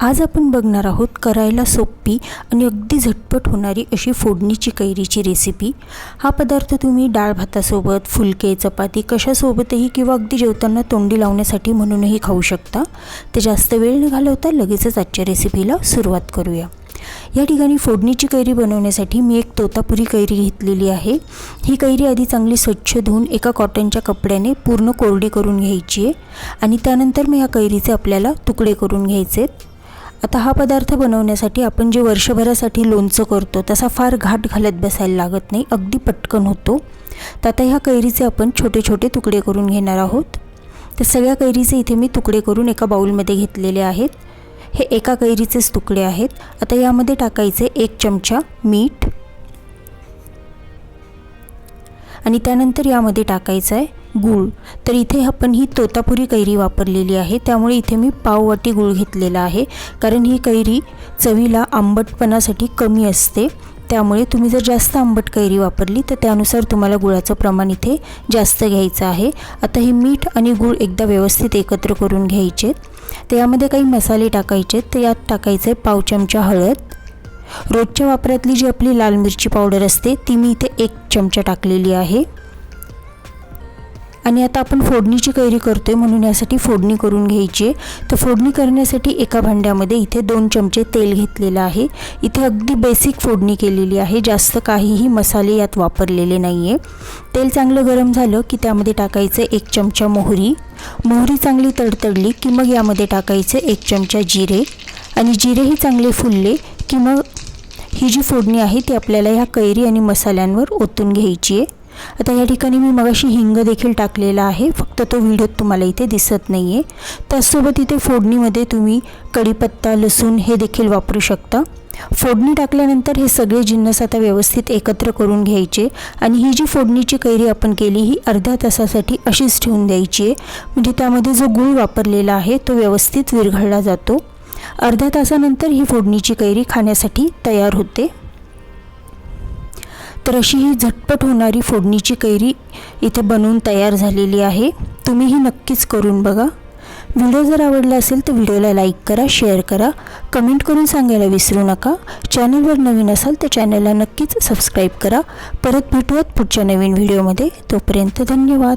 आज आपण बघणार आहोत करायला सोपी आणि अगदी झटपट होणारी अशी फोडणीची कैरीची रेसिपी हा पदार्थ तुम्ही डाळ भातासोबत फुलके चपाती कशासोबतही किंवा अगदी जेवताना तोंडी लावण्यासाठी म्हणूनही खाऊ शकता. तर जास्त वेळ न घालवता लगेचच आजच्या रेसिपीला सुरुवात करूया. या ठिकाणी फोडणीची कैरी बनवण्यासाठी मी एक तोतापुरी कैरी घेतलेली आहे. ही कैरी आधी चांगली स्वच्छ धुवून एका कॉटनच्या कपड्याने पूर्ण कोरडी करून घ्यायची आहे आणि त्यानंतर मी ह्या कैरीचे आपल्याला तुकडे करून घ्यायचे आहेत. आता हा पदार्थ बनवण्यासाठी आपण जे वर्षभरासाठी लोणचं करतो तसा फार घाट घालत बसायला लागत नाही अगदी पटकन होतो. तर आता ह्या कैरीचे आपण छोटे छोटे तुकडे करून घेणार आहोत. तर सगळ्या कैरीचे इथे मी तुकडे करून एका बाऊलमध्ये घेतलेले आहेत. हे एका कैरीचेच तुकडे आहेत. आता यामध्ये टाकायचे एक चमचा मीठ आणि त्यानंतर यामध्ये टाकायचं आहे गूळ. तर इथे आपण ही तोतापुरी कैरी वापरलेली आहे. त्यामुळे इथे मी पाववाटी गूळ घेतलेला आहे. कारण ही कैरी चवीला आंबटपणासाठी कमी असते. त्यामुळे तुम्ही जर जास्त आंबट कैरी वापरली तर त्यानुसार तुम्हाला गुळाचं प्रमाण इथे जास्त घ्यायचं आहे. आता हे मीठ आणि गूळ एकदा व्यवस्थित एकत्र करून घ्यायचे तर यामध्ये काही मसाले टाकायचे तर यात टाकायचं आहे पाव चमचा हळद. रोजच्या वापरातली जी आपली लाल मिरची पावडर असते ती मी इथे एक चमचा टाकलेली आहे. आणि आता आपण फोडणीची कैरी करतो आहे म्हणून यासाठी फोडणी करून घ्यायची आहे. तर फोडणी करण्यासाठी एका भांड्यामध्ये इथे दोन चमचे तेल घेतलेलं आहे. इथे अगदी बेसिक फोडणी केलेली आहे जास्त काहीही मसाले यात वापरलेले नाही आहे तेल चांगलं गरम झालं की त्यामध्ये टाकायचं एक चमचा मोहरी. मोहरी चांगली तडतडली की मग यामध्ये टाकायचं एक चमचा जिरे. आणि जिरेही चांगले फुलले की मग ही जी फोडणी आहे ती आपल्याला ह्या कैरी आणि मसाल्यांवर ओतून घ्यायची आहे. आता या ठिकाणी मी मगाशी हिंग देखील टाकलेला आहे. फक्त तो व्हिडिओत तुम्हाला इथे दिसत नाही आहे त्याचसोबत इथे फोडणीमध्ये तुम्ही कढीपत्ता लसूण हे देखील वापरू शकता. फोडणी टाकल्यानंतर हे सगळे जिन्नस आता व्यवस्थित एकत्र करून घ्यायचे आणि ही जी फोडणीची कैरी आपण केली ही अर्ध्या तासासाठी अशीच ठेवून द्यायची आहे. म्हणजे त्यामध्ये जो गूळ वापरलेला आहे तो व्यवस्थित विरघळला जातो. अर्ध्या तासानंतर ही फोडणीची कैरी खाण्यासाठी तयार होते. तर अशी ही झटपट होणारी फोडणीची कैरी इथे बनवून तयार झालेली आहे. तुम्हीही नक्कीच करून बघा. व्हिडिओ जर आवडला असेल तर व्हिडिओला लाईक करा शेअर करा कमेंट करून सांगायला विसरू नका. चॅनलवर नवीन असाल तर चॅनलला नक्कीच सबस्क्राईब करा. परत भेटूयात पुढच्या नवीन व्हिडिओमध्ये. तोपर्यंत धन्यवाद.